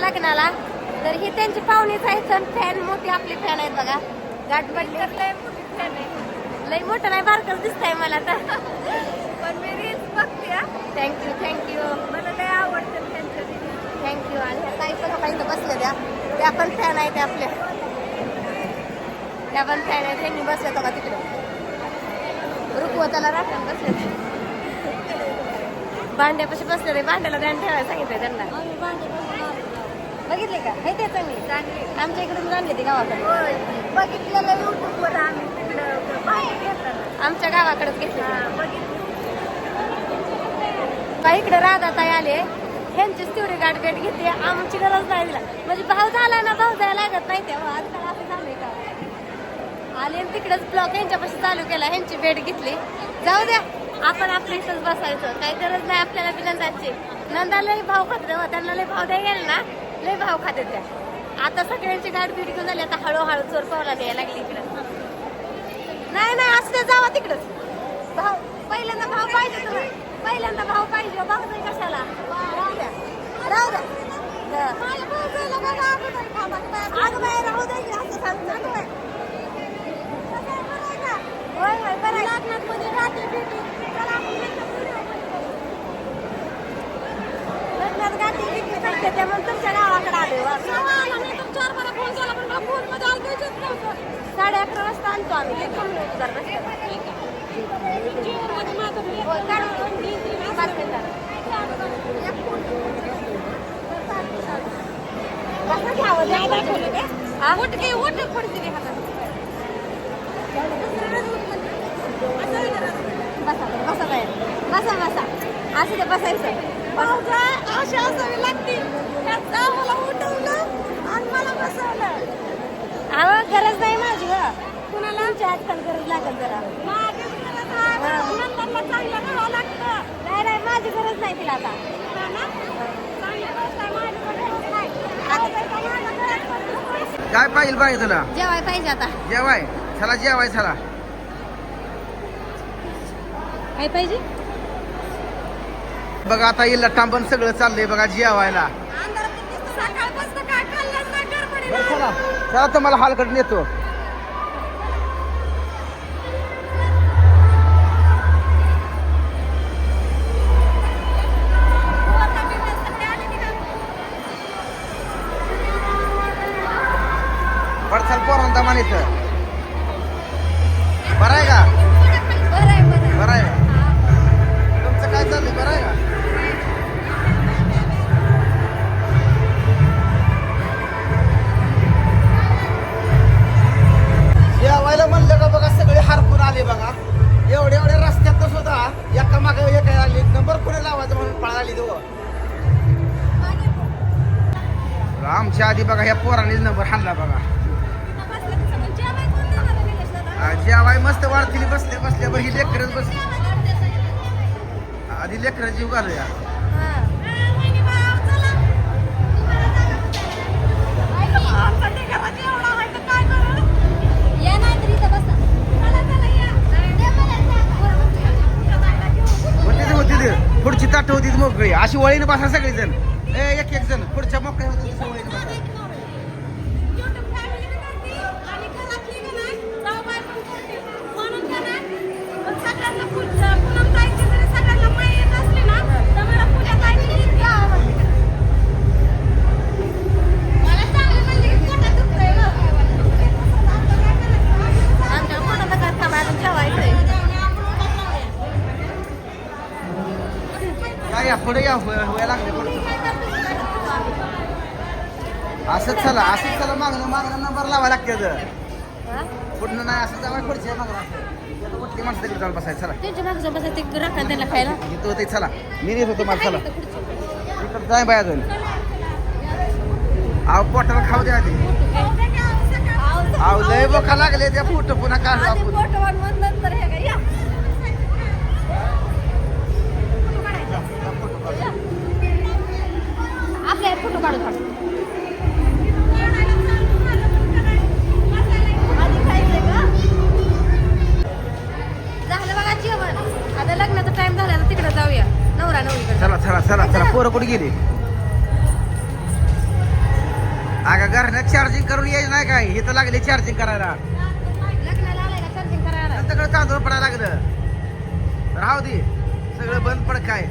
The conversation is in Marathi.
लग्नाला. तर ही त्यांची पाहुणीच आहे सण फॅन मोठी आपली फॅन आहेत बघा. गाठ पडली लय मोठी fan आहे. लई मोठं नाही बारकच दिसतंय मला तर. पण मी रील्स बघते. थँक्यू थँक्यू मला लय आवडतं त्यांचं. थँक्यू आणि ह्या ताई आपण इथं बसल्या त्या. त्या पण फॅन आहेत आपल्या. त्या पण फॅन आहेत. त्यांनी बसल्या बघा तिकडे. रुकवताला राखण बसले भांड्यापाशी बसले भांड्याला ध्यान ठेवायला सांगितलं त्यांना. बघितले का? हे ते चांगली. चांगली. आमच्या इकडून आणले ते गावाकडे. बघितलेलं युट्यूबवर आम्ही तिकडं आमच्या गावाकडेच घेतले बघितलं. का इकडे राधाताई आले. ह्यांचीच तेवढी गाठ भेट घेते. आमची गरज नाही दिला म्हणजे भाऊ झाला ना भाऊ जायला लागत नाही तेव्हा. आजकाल असं झालंय का? आले तिकडेच ब्लॉक यांच्यापाशी चालू केला. ह्यांची भेट घेतली. जाऊ द्या. आपण आपल्या इथंच बसायचं. काही गरज नाही आपल्याला बिनंदाची नंदा लय भाव खाते त्यांना लय भाव द्यायला ना. लय भाव खाते त्या. आता सगळ्यांची गाठ भेट घेऊन झाली आता हळूहळू चोर पावला द्यायला लागली इकडं. नाही नाही असं जावा तिकडच भाव पहिल्यांदा भाव पाहिजे तुला पहिल्यांदा भाव पाहिजे भाव नाही कशाला? राहू द्या. राहू द्या. हं. अगं राहू असं सांगतो. होय होय बरं आहे. लग्नात गाठी बिठी सांगते ते म्हणून तुमच्या गावाकडे आले वा. साडे अकरा वाजता आणतो आम्ही ते थांबलो होतो जरा रस्त्यात. होय, काढून पाच मिनिटात. बसा बसा बाहेर बसा बसा असं ते बसायचं भाऊजा अशा असावी लागतील त्याचा मला उठवून आणि मला बसवलं अहो गरज कुणाला? आजकाल गरज जरा. नाही नाही माझी गरज नाही तिला आता. पण काय पाहिजे पाहिजे तुला? जेवाय पाहिजे आता. जेवाय. चला जेवाय चला. काय पाहिजे? बघा आता इल्ला टांबन सगळं चाललंय बघा जेवायला. चला चला तुम्हाला हालकडे नेतो. पडसाल इथं. बरं आहे का? बरं आहे, तुमचं काय चाललंय? बरं आहे का? जेवायला म्हणलं का बघा सगळे हारपून आले बघा. एवढ्या एवढ्या रस्त्यात सुद्धा एका मागे एक आली नंबर पुढे लावायचं म्हणून पळाली तो आमच्या आधी बघा ह्या पोरांनीच नंबर हाणला बघा. जेवाय मस्त वाढतील बसले बसल्या बरं ही लेकरच बसली आधी लेकर जीव घालूया. हा. होती पुढची ताट होती मोकळी. अशी वळीने बसा सगळेजण. एक एक जण. पुढच्या मोकळ्या पुढे या होय लागले पुढे. असंच चला असंच चला मागणं मागणं नंबर लावा लागते हा? पुढनं नाही असं जावा पुढच्या मागणं कुठली माणसं तरी जाऊन बसायचं चला. त्यांच्या ते राखा त्यांना खायला. इथं होते चला. मी नेत होतो मला चला. इकडं जाय बाय अजून. पोटाला खाऊ द्या आधी. लय बोखा लागले त्या पोट पुन्हा काढू आपण. पोरं कुठे गेली? अगं घरनं चार्जिंग करून यायचं नाही काय? इथं लागले चार्जिंग करायला. नंतर तांदूळ पडायला लागलं. राहू दे. सगळं बंद पड काय?